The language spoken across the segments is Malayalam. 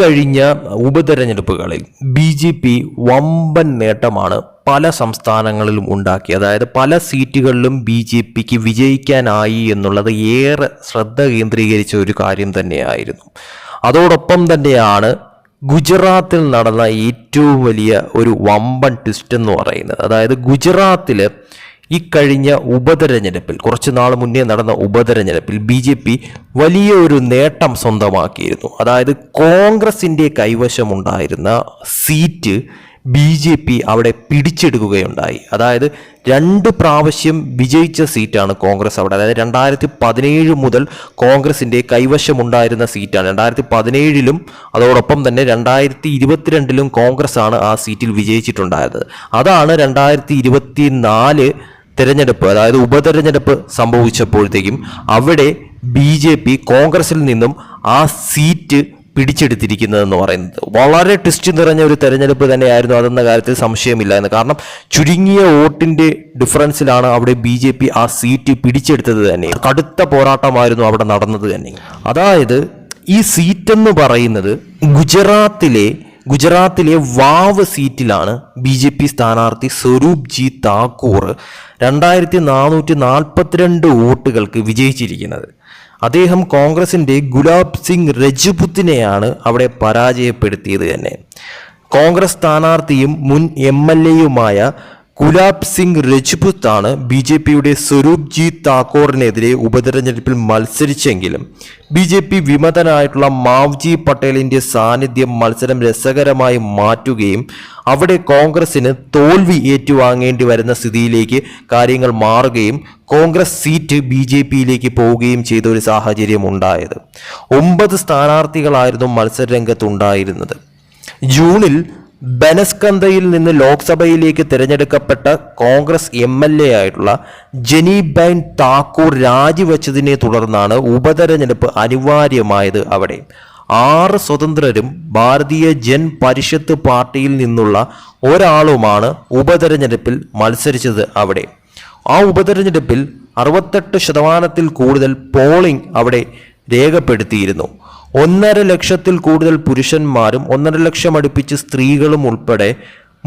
ഇക്കഴിഞ്ഞ ഉപതെരഞ്ഞെടുപ്പുകളിൽ ബി ജെ പി വമ്പൻ നേട്ടമാണ് പല സംസ്ഥാനങ്ങളിലും ഉണ്ടാക്കി. അതായത് പല സീറ്റുകളിലും ബി ജെ പിക്ക് വിജയിക്കാനായി എന്നുള്ളത് ഏറെ ശ്രദ്ധ കേന്ദ്രീകരിച്ച ഒരു കാര്യം തന്നെയായിരുന്നു. അതോടൊപ്പം തന്നെയാണ് ഗുജറാത്തിൽ നടന്ന ഏറ്റവും വലിയ ഒരു വമ്പൻ ട്വിസ്റ്റ് എന്ന് പറയുന്നത്. അതായത് ഗുജറാത്തിൽ ഇക്കഴിഞ്ഞ ഉപതെരഞ്ഞെടുപ്പിൽ കുറച്ച് നാൾ മുന്നേ നടന്ന ഉപതെരഞ്ഞെടുപ്പിൽ ബി ജെ പി വലിയ ഒരു നേട്ടം സ്വന്തമാക്കിയിരുന്നു. അതായത് കോൺഗ്രസിന്റെ കൈവശമുണ്ടായിരുന്ന സീറ്റ് ബി ജെ പി അവിടെ പിടിച്ചെടുക്കുകയുണ്ടായി. അതായത് രണ്ട് പ്രാവശ്യം വിജയിച്ച സീറ്റാണ് കോൺഗ്രസ് അവിടെ. അതായത് രണ്ടായിരത്തി പതിനേഴ് മുതൽ കോൺഗ്രസിന്റെ കൈവശമുണ്ടായിരുന്ന സീറ്റാണ്. രണ്ടായിരത്തി പതിനേഴിലും അതോടൊപ്പം തന്നെ രണ്ടായിരത്തി ഇരുപത്തിരണ്ടിലും കോൺഗ്രസ് ആണ് ആ സീറ്റിൽ വിജയിച്ചിട്ടുണ്ടായത് അതാണ് രണ്ടായിരത്തി ഇരുപത്തി നാല് തെരഞ്ഞെടുപ്പ് അതായത് ഉപതെരഞ്ഞെടുപ്പ് സംഭവിച്ചപ്പോഴത്തേക്കും അവിടെ ബി ജെ പി കോൺഗ്രസിൽ നിന്നും ആ സീറ്റ് പിടിച്ചെടുത്തിരിക്കുന്നതെന്ന് പറയുന്നത്. വളരെ ട്വിസ്റ്റ് നിറഞ്ഞ ഒരു തെരഞ്ഞെടുപ്പ് തന്നെയായിരുന്നു അതെന്ന കാര്യത്തിൽ സംശയമില്ല എന്ന്. കാരണം ചുരുങ്ങിയ വോട്ടിന്റെ ഡിഫറൻസിലാണ് അവിടെ ബി ജെ പി ആ സീറ്റ് പിടിച്ചെടുത്തത് തന്നെ. കടുത്ത പോരാട്ടമായിരുന്നു അവിടെ നടന്നത് തന്നെ. അതായത് ഈ സീറ്റെന്ന് പറയുന്നത് ഗുജറാത്തിലെ ഗുജറാത്തിലെ വാവ് സീറ്റിലാണ് ബി ജെ പി സ്ഥാനാർത്ഥി സ്വരൂപ് ജി താക്കൂർ രണ്ടായിരത്തി നാനൂറ്റി നാൽപ്പത്തിരണ്ട് വോട്ടുകൾക്ക് വിജയിച്ചിരിക്കുന്നത്. അദ്ദേഹം കോൺഗ്രസിന്റെ ഗുലാബ് സിംഗ് രജപുത്തിനെയാണ് അവിടെ പരാജയപ്പെടുത്തിയത് തന്നെ. കോൺഗ്രസ് സ്ഥാനാർത്ഥിയും മുൻ എം എൽ എയുമായ ഗുലാബ് സിംഗ് രജ്പുത്താണ് ബി ജെ പിയുടെ സ്വരൂപ് ജി താക്കൂറിനെതിരെ ഉപതെരഞ്ഞെടുപ്പിൽ മത്സരിച്ചെങ്കിലും ബി ജെ പി വിമതനായിട്ടുള്ള മാവ്ജി പട്ടേലിന്റെ സാന്നിധ്യം മത്സരം രസകരമായി മാറ്റുകയും അവിടെ കോൺഗ്രസിന് തോൽവി ഏറ്റുവാങ്ങേണ്ടി വരുന്ന സ്ഥിതിയിലേക്ക് കാര്യങ്ങൾ മാറുകയും കോൺഗ്രസ് സീറ്റ് ബി ജെ പിയിലേക്ക് പോവുകയും ചെയ്ത ഒരു സാഹചര്യം ഉണ്ടായത് ഒമ്പത് സ്ഥാനാർത്ഥികളായിരുന്നു മത്സരരംഗത്തുണ്ടായിരുന്നത്. ജൂണിൽ ബനസ്കന്തയിൽ നിന്ന് ലോക്സഭയിലേക്ക് തിരഞ്ഞെടുക്കപ്പെട്ട കോൺഗ്രസ് എം എൽ എ ആയിട്ടുള്ള ജനീബൈൻ താക്കൂർ രാജിവെച്ചതിനെ തുടർന്നാണ് ഉപതെരഞ്ഞെടുപ്പ് അനിവാര്യമായത് അവിടെ. ആറ് സ്വതന്ത്രരും ഭാരതീയ ജൻ പരിഷത്ത് പാർട്ടിയിൽ നിന്നുള്ള ഒരാളുമാണ് ഉപതെരഞ്ഞെടുപ്പിൽ മത്സരിച്ചത് അവിടെ. ആ ഉപതെരഞ്ഞെടുപ്പിൽ അറുപത്തെട്ട് ശതമാനത്തിൽ കൂടുതൽ പോളിംഗ് അവിടെ രേഖപ്പെടുത്തിയിരുന്നു. ഒന്നര ലക്ഷത്തിൽ കൂടുതൽ പുരുഷന്മാരും ഒന്നര ലക്ഷം അടുപ്പിച്ച് സ്ത്രീകളും ഉൾപ്പെടെ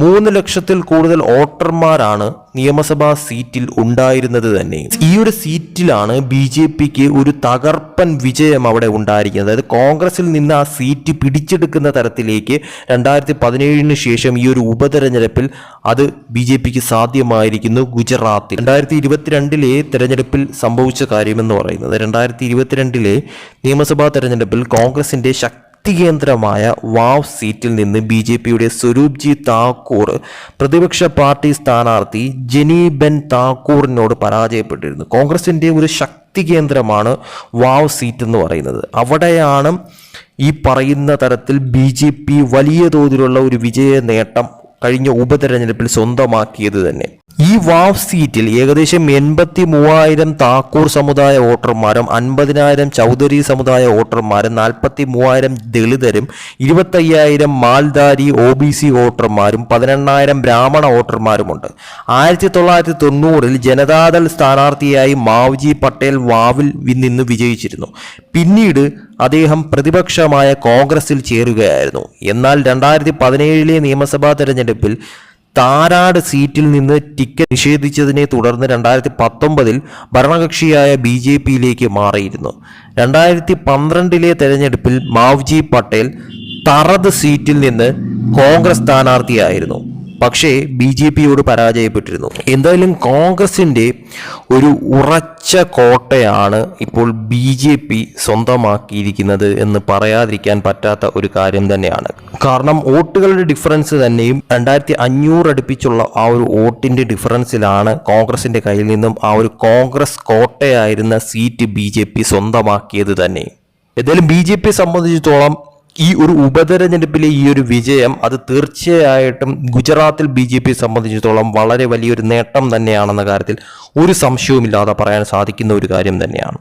മൂന്ന് ലക്ഷത്തിൽ കൂടുതൽ വോട്ടർമാരാണ് നിയമസഭാ സീറ്റിൽ ഉണ്ടായിരുന്നത് തന്നെ. ഈ ഒരു സീറ്റിലാണ് ബി ജെ പിക്ക് ഒരു തകർപ്പൻ വിജയം അവിടെ ഉണ്ടായിരിക്കുന്നത്. അതായത് കോൺഗ്രസിൽ നിന്ന് ആ സീറ്റ് പിടിച്ചെടുക്കുന്ന തരത്തിലേക്ക് രണ്ടായിരത്തി പതിനേഴിന് ശേഷം ഈ ഒരു ഉപതെരഞ്ഞെടുപ്പിൽ അത് ബി ജെ പിക്ക് സാധ്യമായിരിക്കുന്നു ഗുജറാത്തിൽ. രണ്ടായിരത്തി ഇരുപത്തിരണ്ടിലെ തെരഞ്ഞെടുപ്പിൽ സംഭവിച്ച കാര്യമെന്ന് പറയുന്നത്. രണ്ടായിരത്തി ഇരുപത്തിരണ്ടിലെ നിയമസഭാ തെരഞ്ഞെടുപ്പിൽ കോൺഗ്രസിന്റെ ശക്തി ശക്തികേന്ദ്രമായ വാവ് സീറ്റിൽ നിന്ന് ബി ജെ പിയുടെ സ്വരൂപ് ജി താക്കൂർ പ്രതിപക്ഷ പാർട്ടി സ്ഥാനാർത്ഥി ജനീബെൻ ബെൻ താക്കൂറിനോട് പരാജയപ്പെട്ടിരുന്നു. കോൺഗ്രസിന്റെ ഒരു ശക്തി കേന്ദ്രമാണ് വാവ് സീറ്റ് എന്ന് പറയുന്നത്. അവിടെയാണ് ഈ പറയുന്ന തരത്തിൽ ബി ജെ പി വലിയ തോതിലുള്ള ഒരു വിജയ നേട്ടം കഴിഞ്ഞ ഉപതെരഞ്ഞെടുപ്പിൽ സ്വന്തമാക്കിയത് തന്നെ. ഈ വാവ് സീറ്റിൽ ഏകദേശം എൺപത്തി മൂവായിരം താക്കൂർ സമുദായ വോട്ടർമാരും അൻപതിനായിരം ചൗധരി സമുദായ വോട്ടർമാരും നാൽപ്പത്തി മൂവായിരം ദളിതരും ഇരുപത്തയ്യായിരം മാൽദാരി ഒ ബി സി വോട്ടർമാരും പതിനെണ്ണായിരം ബ്രാഹ്മണ വോട്ടർമാരുമുണ്ട്. ആയിരത്തി തൊള്ളായിരത്തി തൊണ്ണൂറിൽ ജനതാദൾ സ്ഥാനാർത്ഥിയായി മാവ്ജി പട്ടേൽ വാവിൽ നിന്ന് വിജയിച്ചിരുന്നു. പിന്നീട് അദ്ദേഹം പ്രതിപക്ഷമായ കോൺഗ്രസിൽ ചേരുകയായിരുന്നു. എന്നാൽ രണ്ടായിരത്തി പതിനേഴിലെ നിയമസഭാ തെരഞ്ഞെടുപ്പിൽ താരാട് സീറ്റിൽ നിന്ന് ടിക്കറ്റ് നിഷേധിച്ചതിനെ തുടർന്ന് രണ്ടായിരത്തി പത്തൊമ്പതിൽ ഭരണകക്ഷിയായ ബി ജെ പിയിലേക്ക് മാറിയിരുന്നു. രണ്ടായിരത്തി പന്ത്രണ്ടിലെ തെരഞ്ഞെടുപ്പിൽ മാവ്ജി പട്ടേൽ തറത് സീറ്റിൽ നിന്ന് കോൺഗ്രസ് സ്ഥാനാർത്ഥിയായിരുന്നു. പക്ഷേ ബി ജെ പിയോട് പരാജയപ്പെട്ടിരുന്നു. എന്തായാലും കോൺഗ്രസിന്റെ ഒരു ഉറച്ച കോട്ടയാണ് ഇപ്പോൾ ബി ജെ പി സ്വന്തമാക്കിയിരിക്കുന്നത് എന്ന് പറയാതിരിക്കാൻ പറ്റാത്ത ഒരു കാര്യം തന്നെയാണ്. കാരണം വോട്ടുകളുടെ ഡിഫറൻസ് തന്നെയും രണ്ടായിരത്തി അഞ്ഞൂറ് അടുപ്പിച്ചുള്ള ആ ഒരു വോട്ടിന്റെ ഡിഫറൻസിലാണ് കോൺഗ്രസിന്റെ കയ്യിൽ നിന്നും ആ ഒരു കോൺഗ്രസ് കോട്ടയായിരുന്ന സീറ്റ് ബി ജെ പി സ്വന്തമാക്കിയത് തന്നെ. എന്തായാലും ബി ജെ പിയെ സംബന്ധിച്ചിടത്തോളം ഈ ഒരു ഉപതെരഞ്ഞെടുപ്പിലെ ഈ ഒരു വിജയം അത് തീർച്ചയായിട്ടും ഗുജറാത്തിൽ ബി ജെ പിയെ സംബന്ധിച്ചിടത്തോളം വളരെ വലിയൊരു നേട്ടം തന്നെയാണെന്ന കാര്യത്തിൽ ഒരു സംശയവുമില്ലാതെ പറയാൻ സാധിക്കുന്ന ഒരു കാര്യം തന്നെയാണ്.